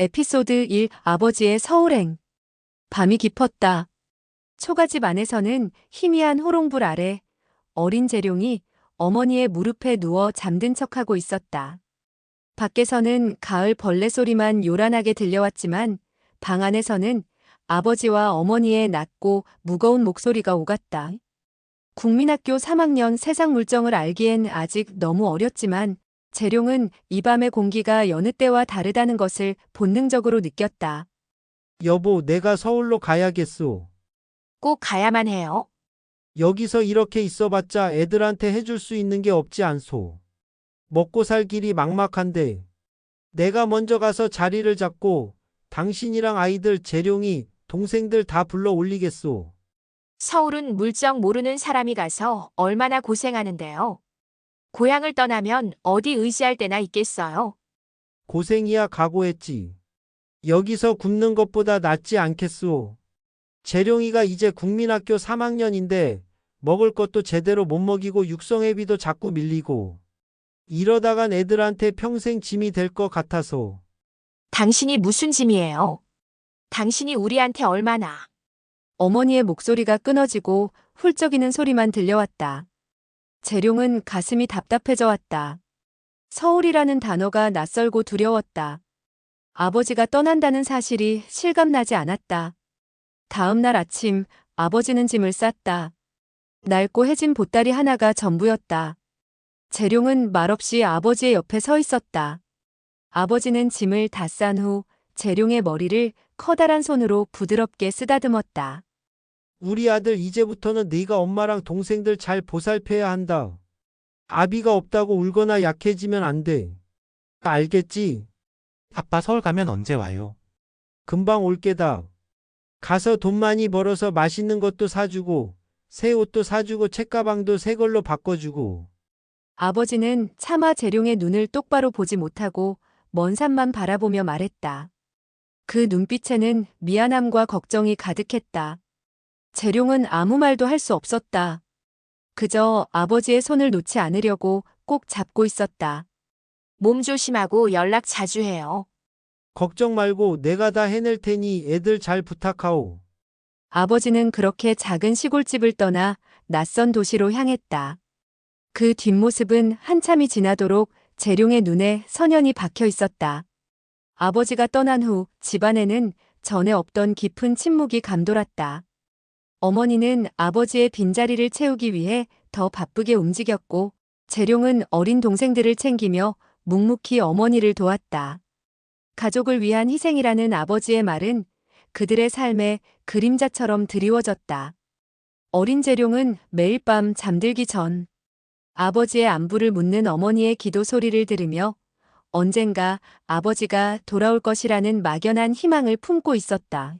에피소드 1 아버지의 서울행 밤이 깊었다. 초가집 안에서는 희미한 호롱불 아래 어린 재룡이 어머니의 무릎에 누워 잠든 척하고 있었다. 밖에서는 가을 벌레 소리만 요란하게 들려왔지만 방 안에서는 아버지와 어머니의 낮고 무거운 목소리가 오갔다. 국민학교 3학년 세상 물정을 알기엔 아직 너무 어렸지만 재룡은 이 밤의 공기가 여느 때와 다르다는 것을 본능적으로 느꼈다. 여보, 내가 서울로 가야겠소. 꼭 가야만 해요. 여기서 이렇게 있어봤자 애들한테 해줄 수 있는 게 없지 않소. 먹고 살 길이 막막한데. 내가 먼저 가서 자리를 잡고 당신이랑 아이들 재룡이 동생들 다 불러 올리겠소. 서울은 물정 모르는 사람이 가서 얼마나 고생하는데요. 고향을 떠나면 어디 의지할 데나 있겠어요. 고생이야 각오했지. 여기서 굶는 것보다 낫지 않겠소. 재룡이가 이제 국민학교 3학년인데 먹을 것도 제대로 못 먹이고 육성회비도 자꾸 밀리고 이러다간 애들한테 평생 짐이 될 것 같아서 당신이 무슨 짐이에요? 당신이 우리한테 얼마나. 어머니의 목소리가 끊어지고 훌쩍이는 소리만 들려왔다. 재룡은 가슴이 답답해져 왔다. 서울이라는 단어가 낯설고 두려웠다. 아버지가 떠난다는 사실이 실감나지 않았다. 다음 날 아침 아버지는 짐을 쌌다. 낡고 해진 보따리 하나가 전부였다. 재룡은 말없이 아버지의 옆에 서 있었다. 아버지는 짐을 다 싼 후 재룡의 머리를 커다란 손으로 부드럽게 쓰다듬었다. 우리 아들 이제부터는 네가 엄마랑 동생들 잘 보살펴야 한다. 아비가 없다고 울거나 약해지면 안 돼. 알겠지? 아빠 서울 가면 언제 와요? 금방 올 게다. 가서 돈 많이 벌어서 맛있는 것도 사주고 새 옷도 사주고 책가방도 새 걸로 바꿔주고 아버지는 차마 재룡의 눈을 똑바로 보지 못하고 먼 산만 바라보며 말했다. 그 눈빛에는 미안함과 걱정이 가득했다. 재룡은 아무 말도 할 수 없었다. 그저 아버지의 손을 놓지 않으려고 꼭 잡고 있었다. 몸 조심하고 연락 자주 해요. 걱정 말고 내가 다 해낼 테니 애들 잘 부탁하오. 아버지는 그렇게 작은 시골집을 떠나 낯선 도시로 향했다. 그 뒷모습은 한참이 지나도록 재룡의 눈에 선연히 박혀 있었다. 아버지가 떠난 후 집안에는 전에 없던 깊은 침묵이 감돌았다. 어머니는 아버지의 빈자리를 채우기 위해 더 바쁘게 움직였고 재룡은 어린 동생들을 챙기며 묵묵히 어머니를 도왔다. 가족을 위한 희생이라는 아버지의 말은 그들의 삶에 그림자처럼 드리워졌다. 어린 재룡은 매일 밤 잠들기 전 아버지의 안부를 묻는 어머니의 기도 소리를 들으며 언젠가 아버지가 돌아올 것이라는 막연한 희망을 품고 있었다.